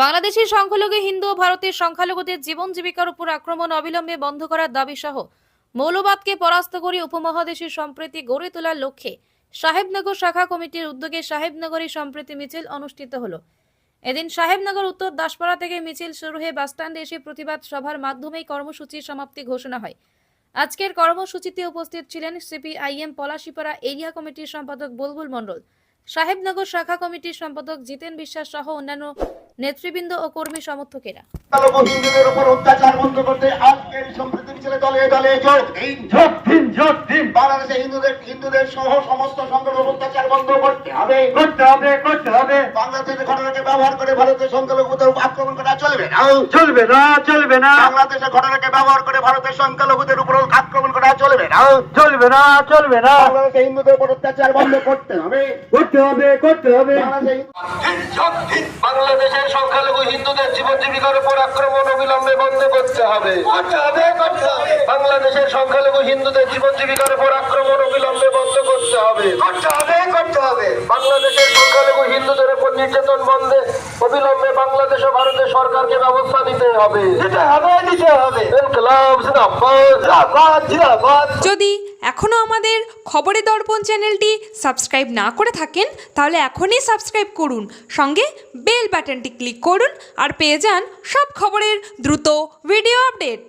বাংলাদেশের সংখ্যালঘু হিন্দু ও ভারতের সংখ্যালঘুদের জীবন জীবিকার উপর আক্রমণ অবিলম্বে বন্ধ করার দাবি সহ মৌলবাদকে পরাস্ত করে উপমহাদেশের সম্প্রীতি গড়ে তোলার লক্ষ্যে সাহেবনগর শাখা কমিটির উদ্যোগে সাহেবনগরে সম্প্রীতি মিছিল অনুষ্ঠিত হলো। এদিন সাহেবনগর উত্তর দাসপাড়া থেকে মিছিল শুরু হয়ে বাসস্ট্যান্ডে এসে প্রতিবাদ সভার মাধ্যমে কর্মসূচির সমাপ্তি ঘোষণা হয়। আজকের কর্মসূচিতে উপস্থিত ছিলেন সিপিআইএম পলাশিপাড়া এরিয়া কমিটির সম্পাদক বুলবুল মণ্ডল, সাহেবনগর শাখা কমিটির সম্পাদক জিতেন বিশ্বাস সহ অন্যান্য নেতৃবৃন্দ ও কর্মী সমর্থকেরা। উপর অত্যাচার বন্ধ করতে আজকের সম্প্রীতি ছেলে দলে দলে যোগ দিন যোগ দিন বাংলাদেশে হিন্দুদের হিন্দুদের সহ সমস্ত সংখ্যালঘু অত্যাচার বন্ধ করতে হবে। করতে হবে করতে হবে। বাংলাদেশের ঘটনাকে ব্যবহার করে ভারতের সংখ্যালঘুদের উপর আক্রমণ করা চলবে না। চলবে না চলবে না। বাংলাদেশের ঘটনাকে ব্যবহার করে ভারতের সংখ্যালঘুদের উপর আক্রমণ করা চলবে না। চলবে না চলবে না। বাংলাদেশে হিন্দুদের উপর অত্যাচার বন্ধ করতে হবে। করতে হবে করতে হবে। বাংলাদেশের সংখ্যালঘু হিন্দুদের জীবন জীবিকার উপর আক্রমণ অবিলম্বে বন্ধ করতে হবে। বাংলাদেশের সংখ্যালঘু হিন্দুদের জীবন জীবিকার উপর আক্রমণ অবিলম্বে বন্ধ করতে হবে। করতে হবে বাংলাদেশের সংখ্যালঘু হিন্দুদের উপর নির্যাতন বন্ধে অবিলম্বে বাংলাদেশ ও ভারতের সরকারকে ব্যবস্থা নিতে হবে। দিতে হবে দিতে হবে। জিন্দাবাদ যদি এখনও আমাদের খবরের দর্পণ চ্যানেলটি সাবস্ক্রাইব না করে থাকেন তাহলে এখনই সাবস্ক্রাইব করুন। সঙ্গে বেল বাটনটি ক্লিক করুন আর পেয়ে যান সব খবরের দ্রুত ভিডিও আপডেট।